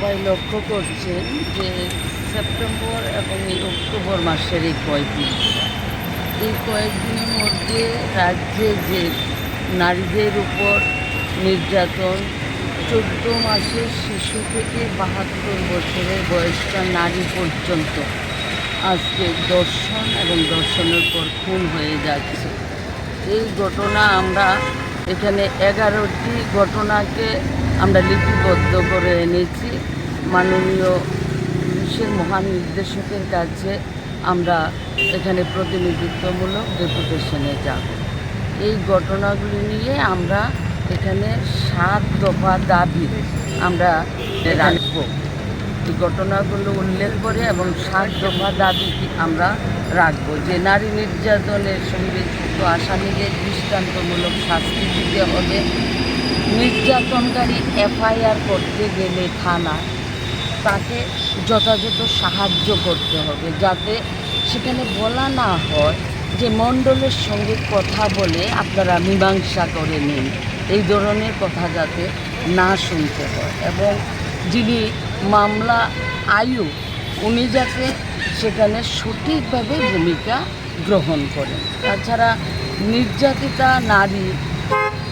সবাই লক্ষ্য করছেন যে সেপ্টেম্বর এবং এই অক্টোবর মাসের এই কয়েকদিন এই কয়েকদিনের মধ্যে রাজ্যে যে নারীদের উপর নির্যাতন, চোদ্দ মাসের শিশু থেকে বাহাত্তর বছরের বয়স্কা নারী পর্যন্ত আজকে দর্শন এবং দর্শনের পর খুন হয়ে যাচ্ছে। এই ঘটনা আমরা এখানে এগারোটি ঘটনাকে আমরা লিপিবদ্ধ করে এনেছি। মাননীয় পুলিশের মহানির্দেশকের কাছে আমরা এখানে প্রতিনিধিত্বমূলক ডেপুটেশনে যাব। এই ঘটনাগুলি নিয়ে আমরা এখানে সাত দফা দাবি আমরা রাখব। এই ঘটনাগুলো উল্লেখ করে এবং সাত দফা দাবি আমরা রাখব যে নারী নির্যাতনের সঙ্গে যুক্ত আসামিদের দৃষ্টান্তমূলক শাস্তি দিতে হবে। নির্যাতনকারী এফআইআর করতে গেলে থানা তাকে যথাযথ সাহায্য করতে হবে যাতে সেখানে বলা না হয় যে মণ্ডলের সঙ্গে কথা বলে আপনারা মীমাংসা করে নিন। এই ধরনের কথা যাতে না শুনতে হয় এবং যিনি মামলা আয়ু, উনি যাতে সেখানে সঠিকভাবে ভূমিকা গ্রহণ করেন। তাছাড়া নির্যাতিতা নারী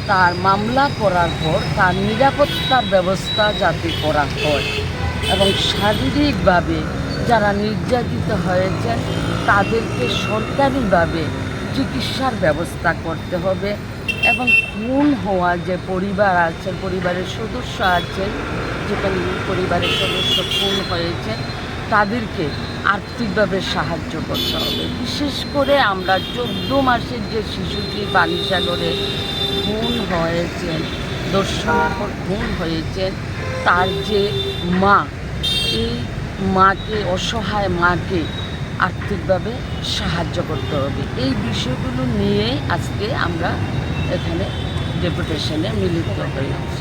তার মামলা করার পর তার নিরাপত্তার ব্যবস্থা যাতে করা হয় এবং শারীরিকভাবে যারা নির্যাতিত হয়েছেন, তাদেরকে সরকারিভাবে চিকিৎসার ব্যবস্থা করতে হবে এবং খুন হওয়া যে পরিবার আছে, পরিবারের সদস্য আছেন, যেখানে পরিবারের সদস্য খুন হয়েছেন তাদেরকে আর্থিকভাবে সাহায্য করতে হবে। বিশেষ করে আমরা চোদ্দ মাসের যে শিশুটি বালিসাগরে খুন হয়েছেন দর্শনের পর খুন হয়েছেন, তার যে মা, এই মাকে, অসহায় মাকে আর্থিকভাবে সাহায্য করতে হবে। এই বিষয়গুলো নিয়ে আজকে আমরা এখানে ডেপুটেশনে মিলিত হয়েছি।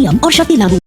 नियम और शक्ति लागू